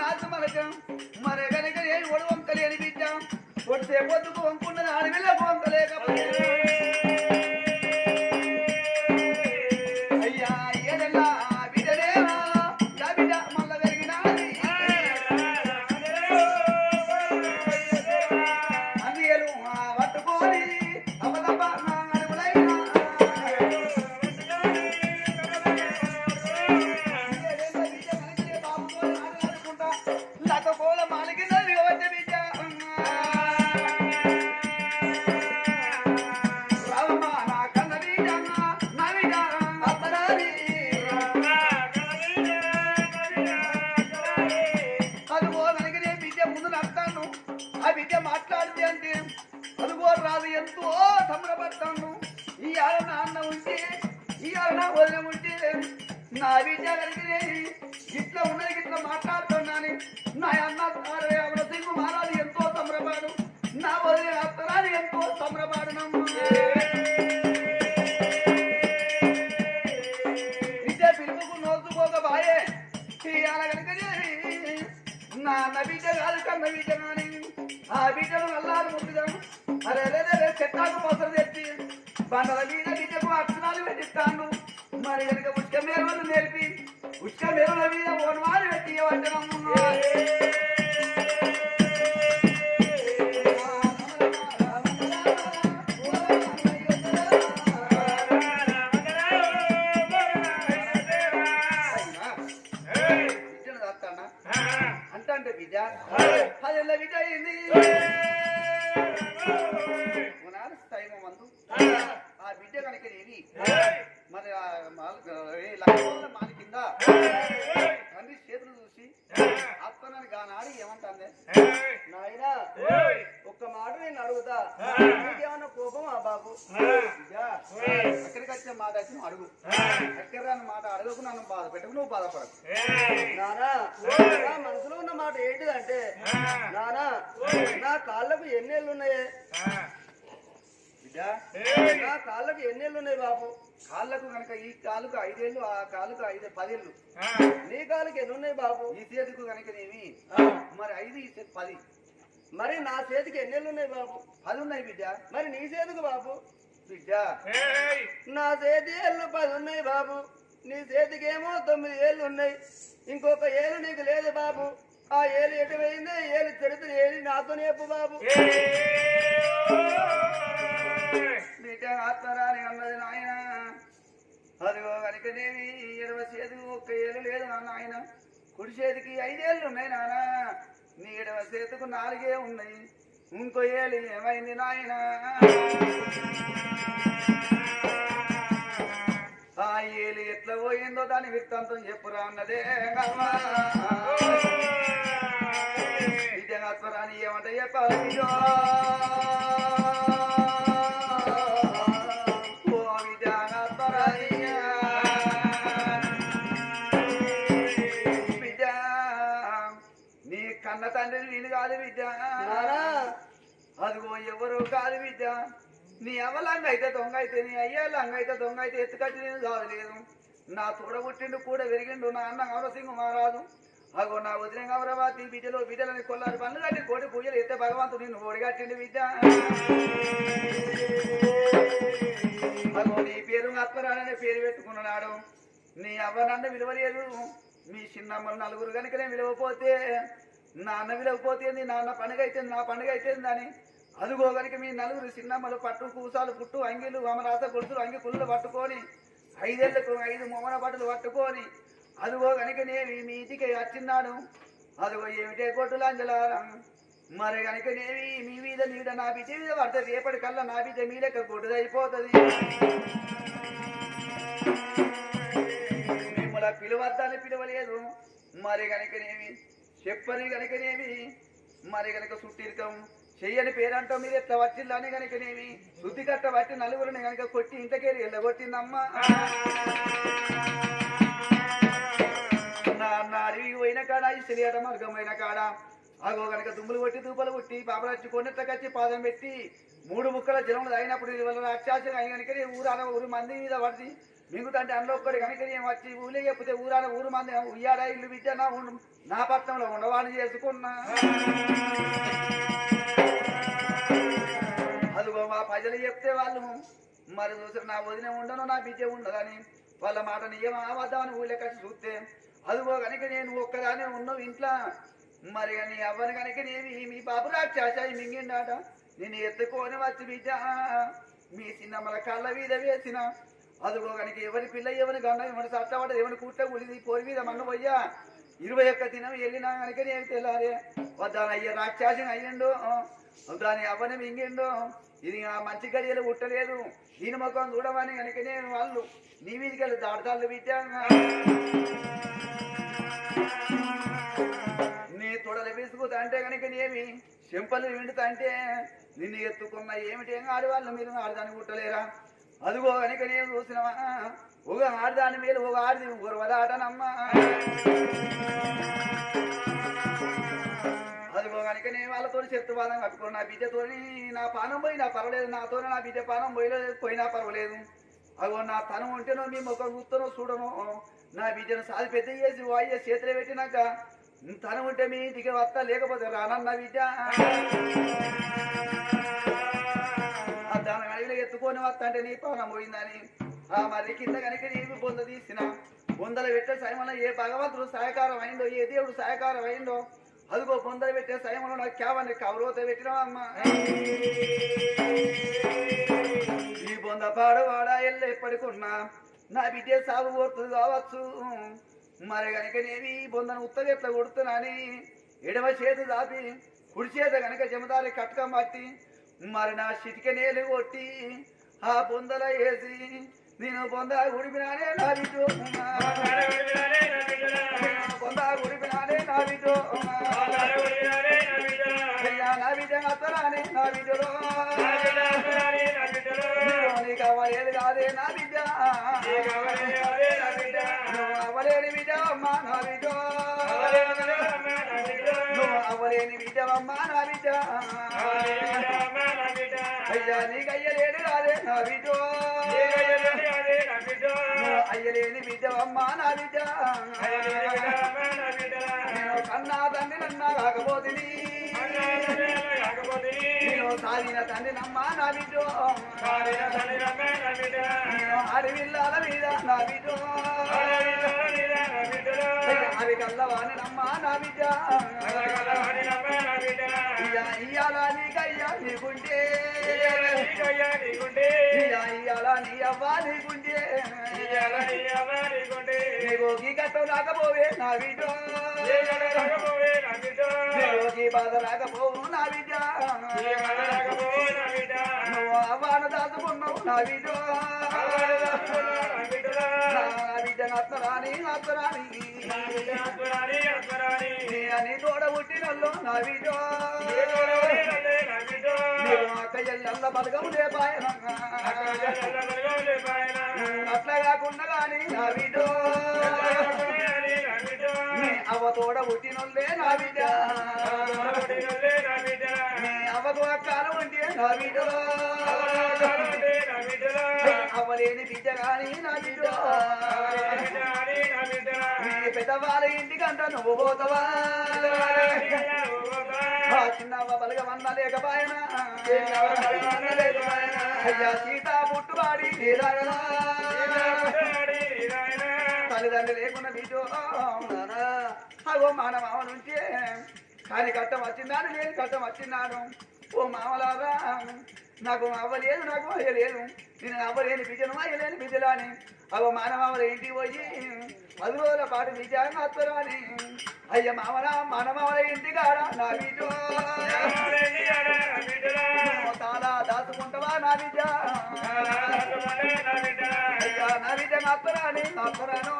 నాచు మరక మరే కనుక ఏ ఒడు వంక లేని బిడ్డ. వచ్చే పొద్దుకు వంకున్నది ఆడవిల్ల వంక ఈ ఉంటే నా విద్య కలిగితే ఇట్లా ఉన్నది ఇట్లా మాట్లాడుతున్నాను. నా అన్న అరవై అవల సింగు మారాలి ఎంతో సంబరపాడు. నా వదిన అత్తరాలు ఎంతో సంబరపాడునమ్మా విద్య పిలుపుకు నోచుకోక బాయే. ఇవాళ కనుక నా అన్న బిడ్డ కాదు కన్న బిడ్డ కానీ ఆ బిడ్డను అల్లారు ముందుగా అరే అరే అరే చెట్టాకు పసరు తెచ్చి బండల మీద బిడ్డకు అక్షరాలు పెట్టిస్తాను. మరి కనుక ఉష్క మేరలు నేర్పి ఉష్క మేరల మీద పెట్టి అంటే అడగకు నన్ను బాధ పెట్టకు నువ్వు బాధపడకు. నానా నా మనసులో ఉన్న మాట ఏంటిదంటే నానా నా కాళ్ళకు ఎన్నేళ్ళు ఉన్నాయి నా కాళ్ళకు ఎన్నేళ్ళు ఉన్నాయి బాబు? కాళ్ళకు కనుక ఈ కాలుకు ఐదేళ్ళు ఆ కాలుకు ఐదు పదేళ్ళు. నీ కాలుకి ఎన్ని ఉన్నాయి బాబు? ఈ చేతికు కనుక నేమి? మరి ఐదు ఈ చేతి పది. మరి నా చేతికి ఎన్నేళ్ళు ఉన్నాయి బాబు? పది ఉన్నాయి బిడ్డ. మరి నీ చేతికి బాబు? బిడ్డ. నా చేతి ఏళ్ళు పది ఉన్నాయి బాబు? నీ చేతికి ఏమో తొమ్మిది ఏళ్ళు ఉన్నాయి. ఇంకొక ఏళ్ళు నీకు లేదు బాబు. ఆ ఏళ్ళు ఎటు పోయిందే ఏళ్ళు చరిత్ర ఏది నాతో చెప్పు బాబు. బిడ్డ ఆత్మరాని అన్నది నాయన. అదిగో కనుకనేమి ఇరవై చేతికి ఒక్క ఏళ్ళు లేదు నాన్న ఆయన కుడి చేతికి ఐదేళ్ళు ఉన్నాయి నాన్న నీ ఎడవ చేతికి నాలుగే ఉన్నాయి. ఇంకో ఏళ్ళు ఏమైంది నాయన? ఆ ఏలు ఎట్లా పోయిందో దాని వృత్తాంతం చెప్పురా అన్నదే అమ్మా. విజయాత్మరాని ఏమంటే చెప్పాలి బిడ్డో? ఓ విజయాత్మరాని. బిడ్డ, నీ కన్న తండ్రి నేను కాదు బిడ్డ అదిగో ఎవరు కాదు బిడ్డ నీ అవ్వ అయితే దొంగ అయితే నీ అయ్యే లంగ అయితే దొంగ అయితే ఎత్తుకట్టి నేను కావలేదు నా తోడ పుట్టిండు కూడా పెరిగిండు నా అన్న అమరసింహ మహారాజు. అగో నా వదిన గౌరవాతి బిడ్డలో బిడ్డలని కొల్లారు పనులు కట్టి కోటి పూజలు ఎత్తే భగవంతుడు నిన్ను ఓడిగట్టిండు బిడ్డ. అగో నీ పేరు ఆత్మరాణనే పేరు పెట్టుకున్నాడు. నీ అవ్వ నన్ను విలువలేదు. మీ చిన్నమ్మలు నలుగురు కనుకనే విలువపోతే నాన్న విలువపోతే నీ నాన్న పండుగ అయితే నా పండుగ అయితే అని అదుగో కనుక మీ నలుగురు చిన్నమ్మలు పట్టు కూసాలు పుట్టు అంగిలు అమరాస గొడుసులు అంగి కుళ్ళు పట్టుకొని ఐదేళ్ళకు ఐదు మొమ్మన బట్టలు పట్టుకొని అదుగో కనుక నేను మీ ఇంటికి వచ్చిన్నాను అదిగో ఏమిటే కొట్టులు అంజలారం మరి కనుక నేవి మీ మీద నీడ నా బిడ్డ మీద పడుతుంది రేపటి కల్లా నా బిడ్డ మీ లెక్క కొట్టుదైపోతుంది మిమ్మల్ని పిలువద్దని పిలవలేదు. మరి కనుకనేమి చెప్పని కనుకనేమి మరి కనుక సుట్టిరికం చెయ్యని పేరంటో మీరు ఎట్లా వచ్చిల్లని కనుకనేమి శుద్ధి కట్ట వచ్చి నలుగురిని కనుక కొట్టి ఇంతకేరి వెళ్ళగొట్టిందమ్మా నా అన్న అడవికి పోయిన కాడ ఈ తెలియట మార్గం కాడ అగో కనుక దుమ్ములు కొట్టి దూపలు కొట్టి పాపరాచి కొన్నెత్తకచ్చి పాదం పెట్టి మూడు ముక్కల జలములు తాగినప్పుడు వల్ల అత్యాశం అయిన కనుక ఊరాన ఊరు మంది మీద పడి మిగుతంటే అందులో ఒక్కడి కనుక నేను వచ్చి ఊళ్ళే చెప్తే ఊరాన ఊరు మంది ఉయ్యాడ ఇల్లు విద్య నా నా పట్టణంలో ఉండవాడిని చేసుకున్నా. ప్రజలు చెప్తే వాళ్ళు మరి చూసారు నా వదిన ఉండను నా బిడ్డ ఉండదని వాళ్ళ మాట నియమ వద్దామని ఊళ్ళో కలిసి చూస్తే అదిగో కనుక నేను ఒక్కదానే ఉన్నావు ఇంట్లో మరి నీ అవ్వని కనుక నేను మీ బాబు రాక్షాశాయి మింగిండాట. నేను ఎత్తుకొని వచ్చి బిడ్డ మీ చిన్నమ్మల కళ్ళ మీద వేసిన. అదిగో కనుక ఎవరి పిల్ల ఎవరి గండ ఎవరి సట్టవాడ ఎవరి కూట్ట ఉలిది పోయి మీద మన్న పోయ్యా. ఇరవై ఒక్క దినం వెళ్ళినా కనుక నేను తెల్లారే వద్దానయ్య అయ్య రాక్షాసం అయ్యిండు. దాని అవ్వని మింగిండు. ఇది ఆ మంచి గడియలు ఉట్టలేదు దీని ముఖం చూడమని కనుక నేను వాళ్ళు నీ మీదికి వెళ్ళి దాడతాళ్ళు విద్యా నీ తొడలు విసుకుతా అంటే కనుక నేమి చెంపలు విండుతా అంటే నిన్ను ఎత్తుకున్న ఏమిటి? ఆడవాళ్ళు మీరు? ఆడదాన్ని కుట్టలేరా అదిగో కనుక నేను చూసినవా? ఒక ఆడదాని మీద ఒక ఆడది గురవదాటనమ్మా అదిగో కనుక నేను వాళ్ళతో శత్రువాదం బాధం నా బిడ్డతోని నా పానం పోయినా పర్వాలేదు నాతో నా బిడ్డ పానం పోయలేదు పోయినా పర్వాలేదు. అగో నా తనం ఉంటేనో మీ ముఖం చూస్తానో చూడను నా బిడ్డను సాధి పెద్ద చేసి వాయి చేతులు పెట్టినాక తనం ఉంటే మీ ఇంటికి వస్తా లేకపోతే రానన్న బిడ్డ. దాని అడిగిన ఎత్తుకొని వస్తా అంటే నీ పానం పోయిందని. ఆ మరి కింద కనుక నీవి బొంద తీసిన బొందలు పెట్టే సమయంలో ఏ భగవంతుడు సహకారం అయిందో ఏ దేవుడు సహకారం అయిందో అదిగో బొందలు పెట్టే సైమలో నాకు కేవని కవరోత పెట్టినావమ్మా ఈ బొంద పాడవాడ ఎల్ల ఎప్పటికున్నా నా బిడ్డ సాగు కోరుతుంది కావచ్చు. మరి కనుక నేను ఈ బొందను ఉత్తగా ఎట్లా కొడుతున్నాని ఎడమ చేతి దాపి కుడి చేత కనుక జమదారి కట్క మట్టి మరి నా చిటిక నేలు కొట్టి ఆ బొందల వేసి నేను బొంద ఉడిపినానే నా బిడ్డు. బొంద ఉడిపినానే నా బిడ్డ. అత్తరానే నా బిడ్డలో. నీకు అవ్వలేదు కాదే నా బిడ్డ. నువ్వు అవ్వలేని బిడ్డ అమ్మా నా బిడ్డ. నువ్వు అవ్వలేని బిడ్డ అమ్మా నా బిడ్డ. అయ్యా నీకు అయ్యలేడు రాదే నా బిడ్డ. నువ్వు అయ్యలేని బిడ్డ అమ్మా నా బిడ్డ. నేను కన్నా తండ్రి నన్నా కాకపోతుంది సాగిన తండ్రి నమ్మ నా బిడ్డో అడవిల్లాల మీద నా బిడ్డో. అవి కల్లవాణి నమ్మ నా బిడ్డ ఇయ్యా ఇయ్యాల నీకయ్యా నీకుంటే ఇయ్యా ఇయ్యాల నీ అవ్వా నీకుంటే నీకు ఈ కష్టం రాకపోవే నా బిడ్డ. నీకు ఈ బాధ రాకపోవు నా బిడ్డ నువ్వు అవ్వాను దాచుకున్నావు నా బిడ్డ నా బిడ్డ అత్తరాని అత్తరాని నీ అని తోడ పుట్టినల్లో నా బిడ్డ అక్క ఎల్లల్ల బలగము లేపాయన. అట్లా కాకుండా గాని నా బిడ్డ నీ తోడ పుట్టినోళ్ళే నా బిడ్డ. నీ అవ్వకు అక్కలు ఉంటే నా బిడ్డ అవ్వలేని బిడ్డ కానీ నా బిడ్డ. నీ పెద్దవాళ్ళ ఇంటికంట నువ్వు పోతావా? ఆ చిన్నవ్వ బలగమన్న లేకపోయినా. అయ్యా సీత పుట్టుబాడి నీరాయనా తల్లిదండ్రులు లేకుండా బిడ్డో. ఓ మాన మామ నుంచే కానీ కట్టం వచ్చిందాను నేను కట్టం వచ్చిన్నాను ఓ మామలారా నాకు అవ్వలేదు నాకు అయ్యలేదు. నేను అవ్వలేని బిడ్డను అయ్యలేని బిడ్డలు అని అగో మానమామల ఇంటికి పోయి పది రోజుల పాటు విజయాన్ని వస్తారు అని అయ్య మామల మానమామల ఇంటి కాడ నా బిడ్డ. తాలా దాచుకుంటావా నా బిడ్డ? అయ్యా నా బిడ్డ అత్తరాని అత్తరాను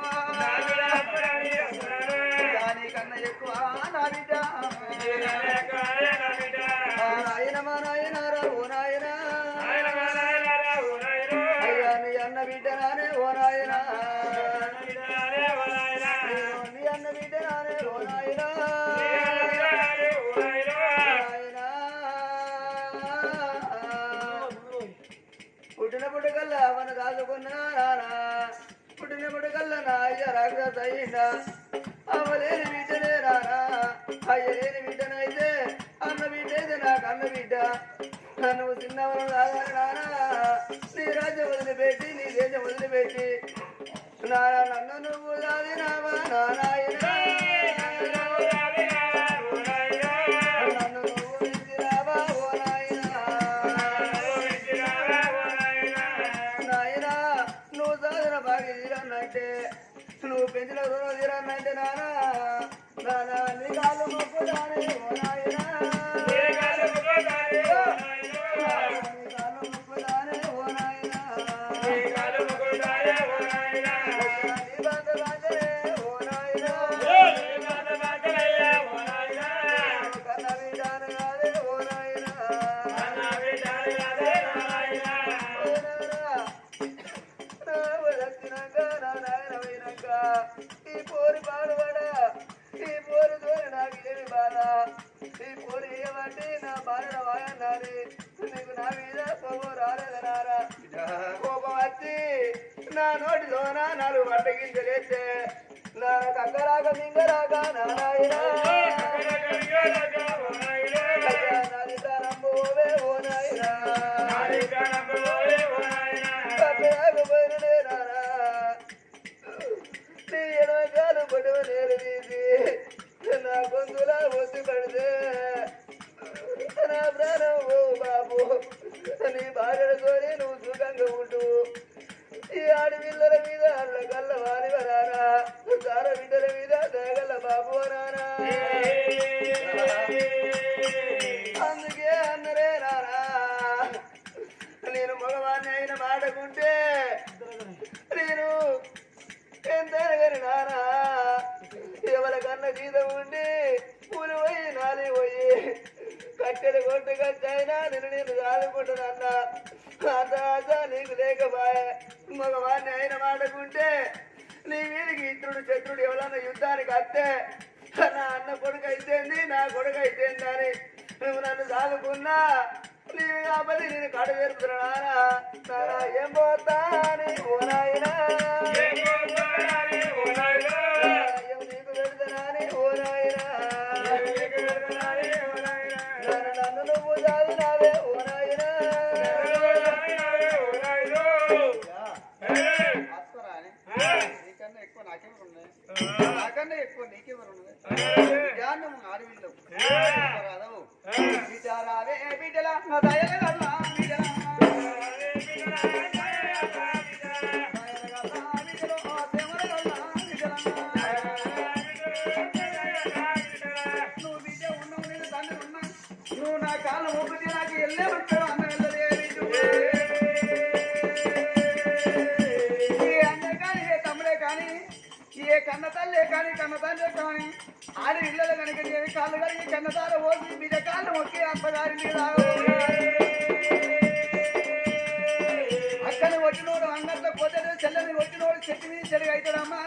దేశం వదిలిపెట్టి నన్ను నువ్వు దాదినావా ఈ పోరు పాడుబడ ఈ పోరు దూరి నాకు ఏమి బాధ? ఈ పోరు ఏమంటే నా బాధ వాయన్నాని నీకు నా మీద కోపం రాలేదనారా కోపం వచ్చి నా నోటి లోన నాలుగు బట్ట గింజలేస్తే నా కక్కరాక మింగరాక నారాయణ. పొడవ నేను తీసి నా గొంతుల ఒత్తి పడితే నా ప్రాణం ఓ బాబు. నీ భార్యలతోనే నువ్వు సుఖంగా ఉంటూ ఈ ఆడపిల్లల కానీ కన్న కానీ ఆడి ఇళ్ళలో కనుక నేను కాళ్ళు కలిగి కన్నతార పోసి బిడ్డ కాళ్ళు మొక్కి అప్పగారి మీద అక్కని వచ్చినోడు అంగట్లో పోతే చెల్లని వచ్చినోడు చెట్టు మీద చెడుగు అవుతాడమ్మా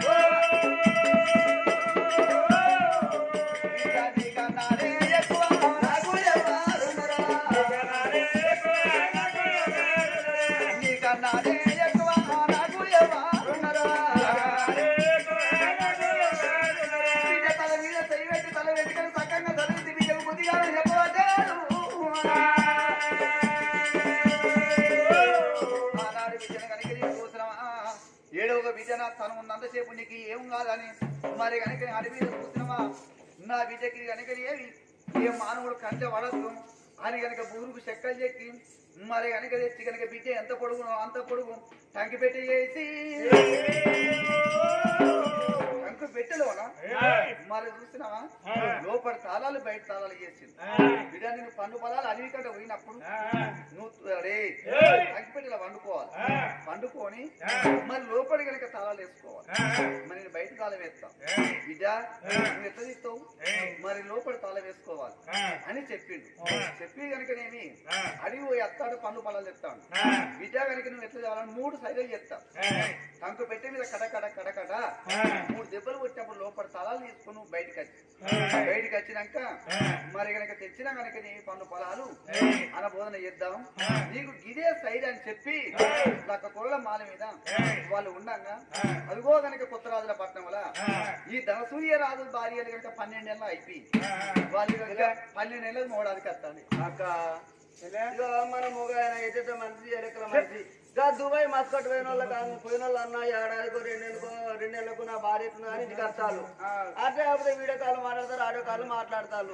తను ఉన్నంతసేపు నీకు ఏం కాదని మరి కనుక అడవి మీద నా బిడ్డకి కనుక ఏవి? ఏ మానవుడు కంట పడద్దు అని కనుక బూరుకు చెక్కలు చెక్కి మరి కనుక తెచ్చి కనుక బిడ్డ ఎంత పొడుగునో అంత పొడుగు టంకి పెట్టి చేసి. టంకు పెట్టెలోనా? మరి చూసినావా? లోపల తాళాలు బయట తాళాలు చేసింది బిడ్డ నేను పన్ను పొలాలు అడవి కంటే పోయినప్పుడు నువ్వు అరే అగ్గిపెట్టెలో వండుకోవాలి. వండుకొని మరి లోపలి కనుక తాళాలు వేసుకోవాలి. మరి నేను బయట తాళం వేస్తాం. బిడ్డ నువ్వు ఎట్లా తీస్తావు? మరి లోపల తాళం వేసుకోవాలి. అని చెప్పిండు. చెప్పి కనుకనేమి అడిగి పోయి అత్తాడు పన్ను పొలాలు తెస్తాడు. బిడ్డ కనుక నువ్వు ఎట్లా చేయాలని మూడు సైజులు చెప్తాం టంకు పెట్టే మీద కడ కడ కడ కడ. మూడు దెబ్బలు కొట్టినప్పుడు లోపల తాళాలు తీసుకొని నువ్వు బయటకు వచ్చి. బయటికి వచ్చినాక మరి కనుక తెచ్చినా కనుక నీ పన్ను పొలాలు అన బోధన చేద్దాం. నీకు గిదే సైడ్ అని చెప్పి లక్క కొరల మాల మీద వాళ్ళు ఉండంగా. అదిగో కనుక కొత్త రాజుల పట్టణంలో ఈ ధనసూయ రాజు భార్యలు కనుక పన్నెండు నెలలు అయిపోయి వాళ్ళు కనుక పన్నెండు నెలలు మోడానికి వస్తాను అక్క. మన మొగ ఆయన ఎట్ట మనిషి ఎలకల ఇక దుబాయ్ మస్కట్ పోయిన వాళ్ళకి అన్న- పోయిన వాళ్ళు అన్న ఏడాదికో రెండేళ్ళకో రెండేళ్ళకు నా భార్య అని ఇంటికి వస్తారు అట్లా అప్పుడు వీడియో కాల్ మాట్లాడతారు ఆడియో కాల్ మాట్లాడతారు.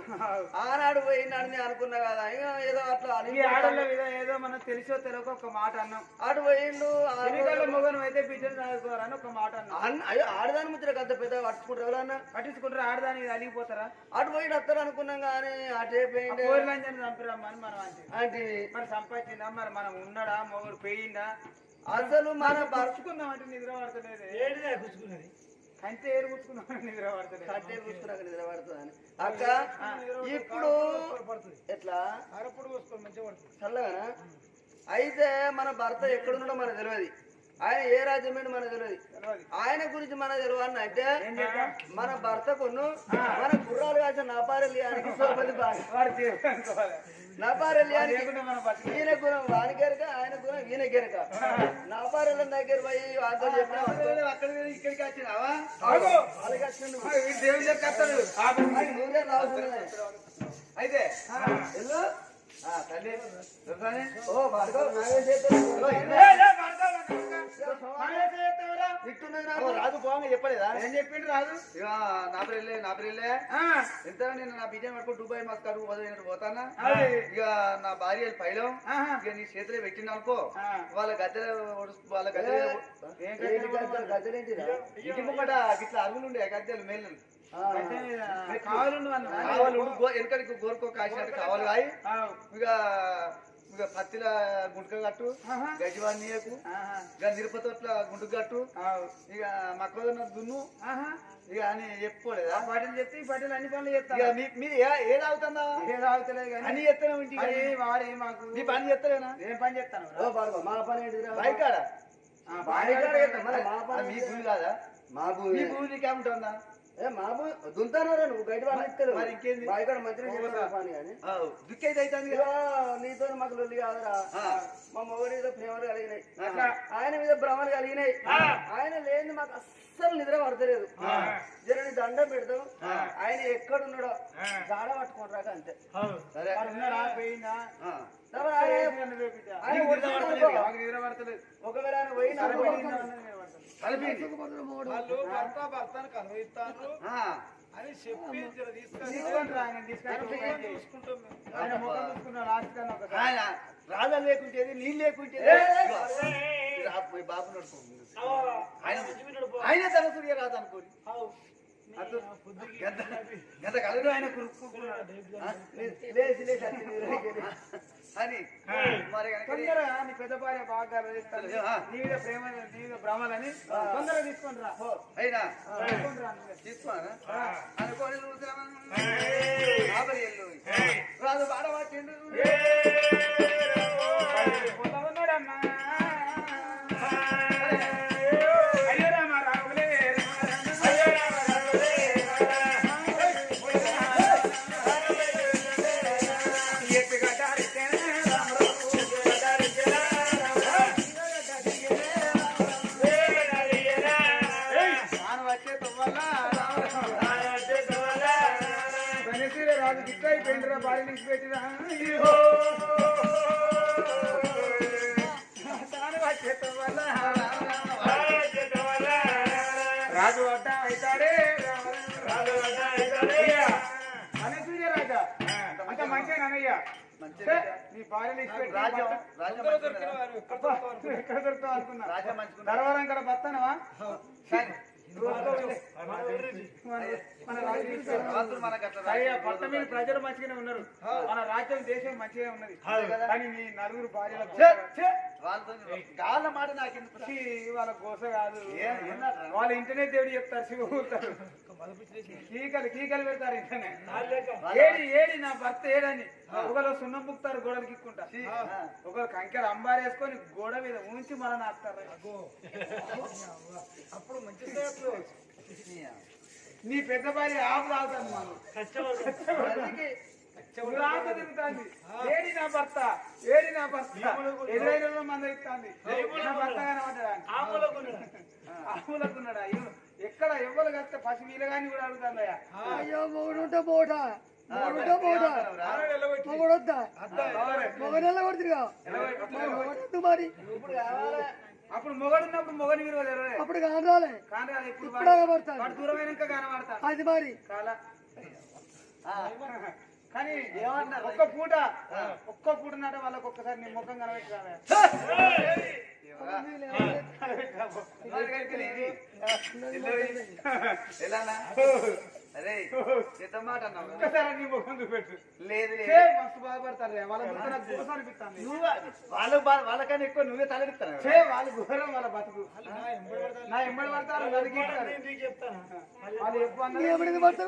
ఆనాడు పోయినాడు నేను అనుకున్నా కదా ఏదో అట్లా ఏదో మనం తెలిసో తెలియక ఒక మాట అన్నాం. అటు పోయిండు మొగను అయితే బిడ్డలు చదువుకోరని ఒక మాట అన్నాం. అన్న- అయ్యో ఆడదాని ముచ్చట అంత పెద్ద పట్టుకుంటారు ఎవరన్నా? పట్టించుకుంటారు? ఆడదానికి అలిగిపోతారా? అటు పోయి వస్తారు అనుకున్నాం కానీ అటే పోయిండే? కోరిలంజని చంపిరమ్మని మనం అంటే. అంటే మరి సంపాదించిందా? మరి మనం ఉన్నాడా? మొగుడు పోయిందా అసలు మన భర్త పరుచుకుందాం అంటే నిద్ర పడతలేదు కంటే ఏరు కూర్చుకుందాం నిద్ర పడతలేదు కట్టే కూర్చున్నాక నిలబడుతుందని అక్క ఇప్పుడు ఎట్లా? చల్లగానా? అయితే మన భర్త ఎక్కడున్నాడో మనకు తెలియదు ఆయన ఏ రాజ్యం ఏంటి మనకు తెలియదు. ఆయన గురించి మనకు తెలియదు అంటే మన భర్తకును మన గుర్రాలు కాసిన నపారెల్లియానికి సోపతి నపారెల్లియానికి మనం ఈయన గురం వాని గెరక ఆయన గురం ఈయన గెరక. నపారెల్లి దగ్గర పోయి వాళ్ళతో చెప్పిన. అయితే. ఓ భార్గవ్ నాగే రాజు పోవంగా చెప్పలేదా? ఏం చెప్పిండు రాదు? ఇక నా పిల్లలే నా ఆ, ఎంత నేను నా బిడ్డ పట్టుకుని దుబాయ్ మస్కాడు వదిలినట్టు పోతానా. ఇక నా భార్య పైలం. ఇక నీ చేతిలో పెట్టిన అనుకో. వాళ్ళ గద్దె వాళ్ళ గద్దె? ఇంటి ముంగట ఇట్లా అరుగులు ఉండే గద్దెలు మేలు కావాలి గో- వెనకడికి గోరుకో కాసినట్టు కావాలి ఇక ఇక పత్తిల గుంటక కట్టు ఆహా. గజవాన్ నీయకు ఆహా, ఇక నిరుపతోట్ల గుంటు కట్టు ఇక మక్కదన్న దున్ను ఆహా. ఇక అని చెప్పుకోలేదా? ఆ పాటలు చెప్తే ఈ పాటలు అన్ని పనులు మీ- మీరు ఏ- ఏది అవుతుందా ఏదో ఆగుతలేదు కానీ అన్ని చెప్తాను ఇంటికి అది వాడే మాకు నీ పని చెప్తారేనా ఏం పని భార్గవ్, మా పని? బైకాడ? మరి మా పని మీ భూమి కాదా? మా మీ భూమి భూమి నీకేముంటుందా ఏ మా భూమి దుంతానారా నువ్వు గడ్డి వాళ్ళు కానీ. దుక్కైతే అవుతుంది నీతో మాకు లొల్లి కాదురా. మా మొగడి మీద ప్రేమలు కలిగినాయి. ఆయన మీద భ్రమలు కలిగినాయి. ఆయన లేని మాకు అస్సలు నిద్ర పడతలేదు. జరని దండం పెడతాం. ఆయన ఎక్కడున్నాడో జాడ పట్టుకుంటారా అంతే. సరే. వాడు ఉన్నాడా. అనుకో. నాకు నిద్ర పడతలేదు. ఒకవేళ ఆయన పోయి కలిపింది వాళ్ళు భర్త భర్తను. అని చెప్పి జర తీసుకొని తీసుకొని రా, ఆయన తీసుకొని పోయి చేయి. చూసుకుంటాం మేము. ఆయన ముఖం చూసుకున్న లాస్ట్ కన్నా ఒకసారి ఆయన రాజా లేకుంటేది నీళ్ళు పోయి బాబు నడుపుకుంది ఆయన తన సూర్య రాదు అనుకోని. గంట గంట కలరు ఆయన కురుక్కున్నాడు లేచి లేచి. అని మరి తొందరగా నీ పెద్ద భార్య బాగా గర్విస్తాను ఆ. నీ మీద ప్రేమ నీ మీద భ్రమలని తొందరగా తీసుకొని రా. అయినా? తీసుకొని అనుకోని చూసినామా? ఆపరి ఎల్లు. అవుతాడే రాజు వడ్డ అవుతాడే అని చూడే రాజా అంత మంచిగా నీ భార్యని ఎక్కడ దొరుకుతావు అనుకున్నా ధర్వరం కదా బతానవా కానీ పట్ట మీద ప్రజలు మంచిగానే ఉన్నారు మన రాజ్యం దేశం మంచిగా ఉన్నది కానీ నీ నలుగురు భార్యల ఛే, మాట నాకు వాళ్ళ గోస కాదు వాళ్ళ ఇంటనే దేవుడు చెప్తారు శివ కీకలు కీకలు పెడతారు ఇంటనే ఏడి ఏడి నా భర్త ఏడని. ఒకరు సున్నం పుక్తారు గోడలు కిక్కుంటా. ఆ. ఒకరు కంకెలు అంబారేసుకొని గోడ మీద ఉంచి మన నాకుతారు అప్పుడు మంచి నీ పెద్ద భార్య ఆపు తాగుతాను మనం తిరుగుతాంది. ఏడి నా భర్త? ఏడి నా భర్త? ఎదురైన మంది ఇస్తాంది నా భర్త కనబడ్డా ఆములకున్నాడా ఎక్కడ ఎవ్వరు కస్తే పసి వీలు కానీ కూడా అడుగుతాందయ్యా. అయ్యో మొగుడు ఉంటే పోట. మొగుడుతో పోతా మొగుడొద్దా? మొగనెల్ల కొడుతురుగా మొగడొద్దు మరి. ఇప్పుడు కావాలి. అప్పుడు మొగడు ఉన్నప్పుడు మొగని విలువ తెలియదు అప్పుడు కానాలే కానీ రాదు, ఇప్పుడు దూరమైనాక కనబడతాడు. అది మరి. కాలా. ఆ, కానీ? ఒక్క పూట ఒక్క పూట నాట వాళ్ళకి ఒక్కసారి నీ ముఖం కనబెట్టి అరే ఎంత మాట నీ ముఖం చూపెట్టు లేదు మస్తు బాధపడతారు. వాళ్ళ వాళ్ళ వాళ్ళకన్నా ఎక్కువ నువ్వే తలెడుతున్నావు చే వాళ్ళు ఘోరం వాళ్ళ బతుకు నా ఎంబడి పడతారు గీకుతారు.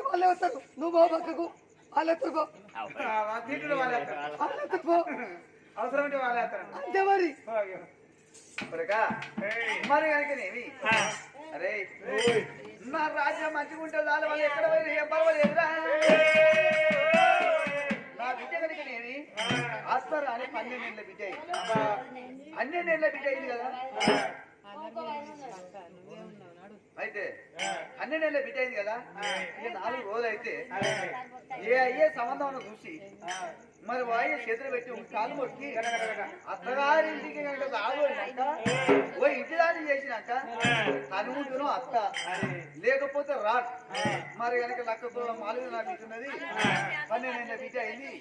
వాళ్ళు వస్తారు నువ్వు పో పక్కకు వాళ్ళు ఎత్తుకో ఆ, వాళ్ళ ఎత్తుకో అవసరం ఉంటే వాళ్ళే. అంతే మరి మరి కనుకనేమి అరే నా రాజ్యం మంచిగా ఉంటే చాలు వాళ్ళు ఎక్కడ పోయి ఏం పర్వాలేదురా. నా బిడ్డ కనుకనేమి ఆస్పర్ అనే పన్నెండేళ్ళ బిడ్డ అయింది. పన్నెండేళ్ళ బిడ్డ అయింది కదా అయితే పన్నెండేళ్ళ బిడ్డ అయింది కదా? ఇక నాలుగు రోజులు అయితే. ఏ అయ్యే సంబంధం చూసి. మరి వాయి చేతులు పెట్టి ఒక కాలు మొక్కి అత్తగారి ఇంటికి రాబోయినాక ఓ ఇంటి దాన్ని చేసినాక కనుముంటును అత్త. లేకపోతే రా మరి కనుక లక్కతో మాలుగా నాకు ఇస్తున్నది. పన్నెండు బిడ్డ అయింది.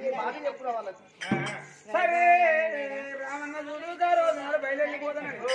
ఈ మాట చెప్పురా వాళ్ళకి. సరే రామన్న చూడు గారు నాడు బయలుదేరిపోతున్నాడు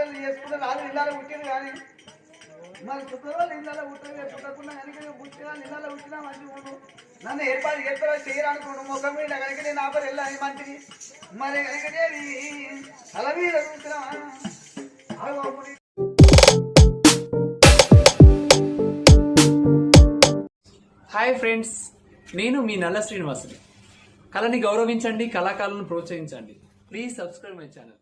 కనుక రాజులు చేసుకుంటే రాజు ఇళ్ళలో పుట్టింది కానీ మరి శుక్రవాళ్ళు ఇళ్ళలో పుట్టదు పుట్టకుండా కనుక పుట్టినా ఇళ్ళలో పుట్టినా మంచిగా ఉండు. నన్ను ఏర్పాటు ఏర్పాటు చేయరనుకోండు ముఖం మీద కనుక నేను ఆపరు వెళ్ళాలి మంచిది మరి కనుక తల మీద చూసినా హాయ్ ఫ్రెండ్స్ నేను మీ నల్ల శ్రీనివాసుని. కళని గౌరవించండి కళాకారులను ప్రోత్సహించండి. Please subscribe my channel.